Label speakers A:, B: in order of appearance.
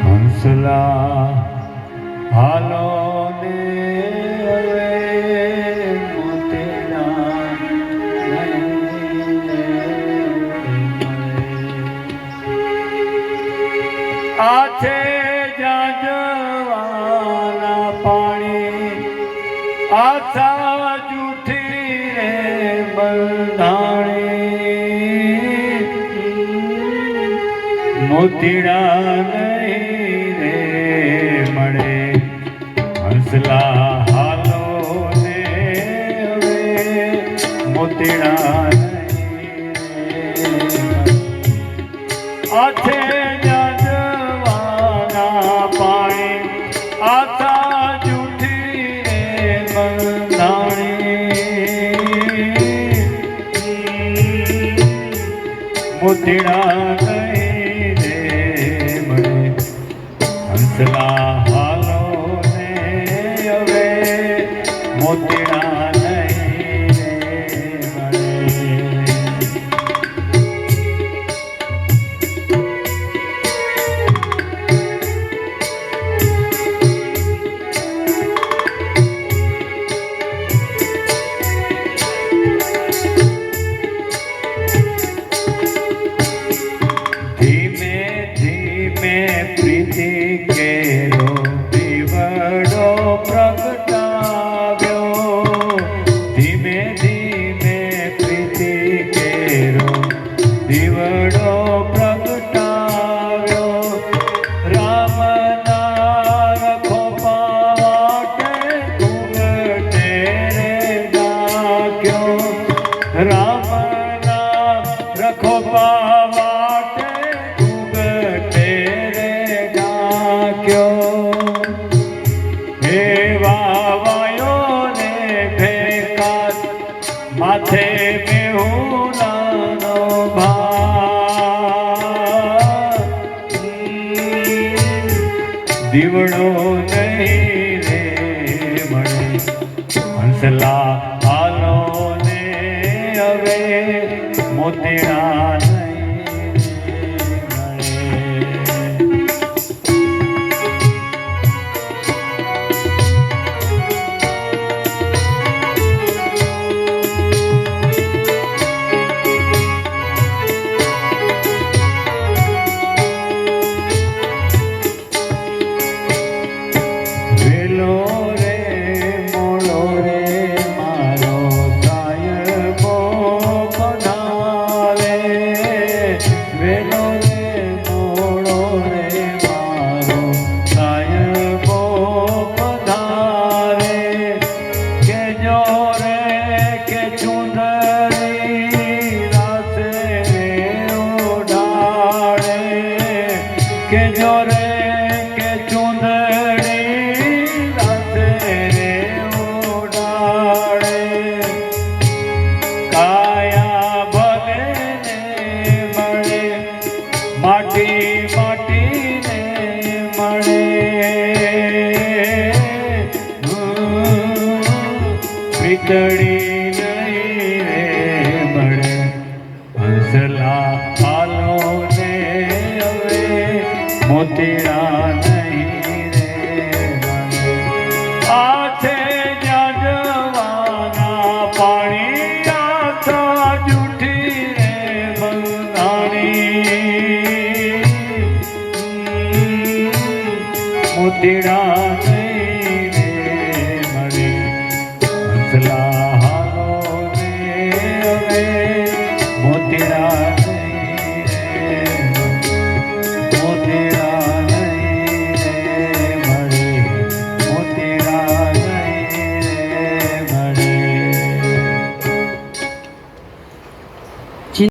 A: હંસલા હાલો ને હવે મોતેડા લઈને આ છે જાજવાના પાણી આછા જૂઠી રે બંધાણી મોતીડા નહીં રે મળે. હંસલા હાલો ને હવે મોતીડા આથે જજવાના પાણી, આથા જૂઠી મોતીડા હાલો ને હવે મોતીડા ધીમે પ્રીતિ કેરો દીવડો પ્રગટાવ્યો હે વાવાયો ને ભેકાત માથે મેહુલાનો ભાર. દીવડો નહીં રે મળે હંસલા હવે મોતીડા રે કે ચુંદડી રાસે રે ઉડાડે. કાયા ભલે ને મળે માટી માટીને મળે. વીતળી મોતીડા નહીં રે મળે આ છે જજવાના પાણી આથા જૂઠી રે બંધાણી. મોતીડા